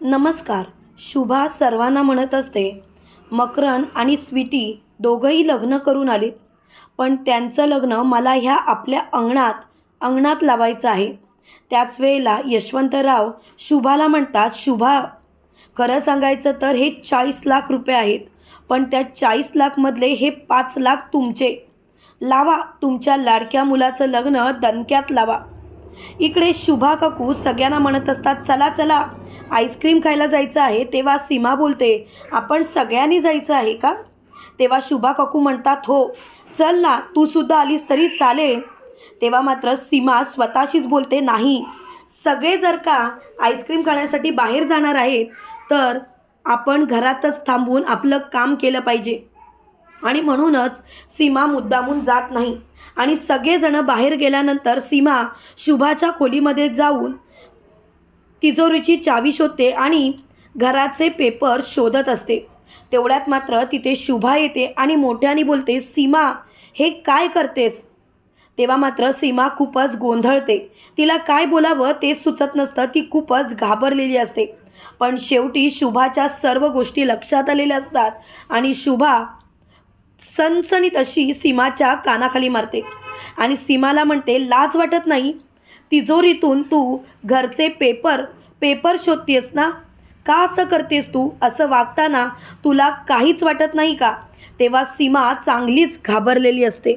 नमस्कार. शुभा सर्वांना म्हणत असते. मकरन आणि स्वीटी दोघंही लग्न करून आले पण त्यांचं लग्न मला ह्या आपल्या अंगणात अंगणात लावायचं आहे. त्याच वेळेला यशवंतराव शुभाला म्हणतात शुभा खरं सांगायचं तर हे चाळीस लाख रुपये आहेत. पण त्या चाळीस लाखमधले हे पाच लाख तुमचे. लावा तुमच्या लाडक्या मुलाचं लग्न दणक्यात लावा. इकडे शुभा काकू सगळ्यांना म्हणत असतात चला चला आईस्क्रीम खायला जायचं आहे तेव्हा सीमा बोलते आपण सगळ्यांनी जायचं आहे का? तेव्हा शुभा काकू म्हणतात हो. चल ना तू सुद्धा आलीस तरी चालेल. तेव्हा मात्र सीमा स्वतःशीच बोलते नाही. सगळे जर का आईस्क्रीम खाण्यासाठी बाहेर जाणार आहेत तर आपण घरातच थांबून आपलं काम केलं पाहिजे. आणि म्हणूनच सीमा मुद्दामून जात नाही. आणि सगळेजणं बाहेर गेल्यानंतर सीमा शुभाच्या खोलीमध्ये जाऊन तिजोरीची चावी शोधते आणि घराचे पेपर शोधत असते. तेवढ्यात मात्र तिथे शुभा येते आणि मोठ्याने बोलते सीमा हे काय करतेस? तेव्हा मात्र सीमा खूपच गोंधळते. तिला काय बोलावं ते सुचत नसतं ती खूपच घाबरलेली असते. पण शेवटी शुभाच्या सर्व गोष्टी लक्षात आलेल्या असतात आणि शुभा सनसनीत अशी सीमाच्या कानाखाली मारते. आणि सीमाला म्हणते लाज वाटत नाही? तिजोरीतून तू घरचे पेपर पेपर शोधतेस ना? का असं करतेस तू? असं वागताना तुला काहीच वाटत नाही का? तेव्हा सीमा चांगलीच घाबरलेली असते.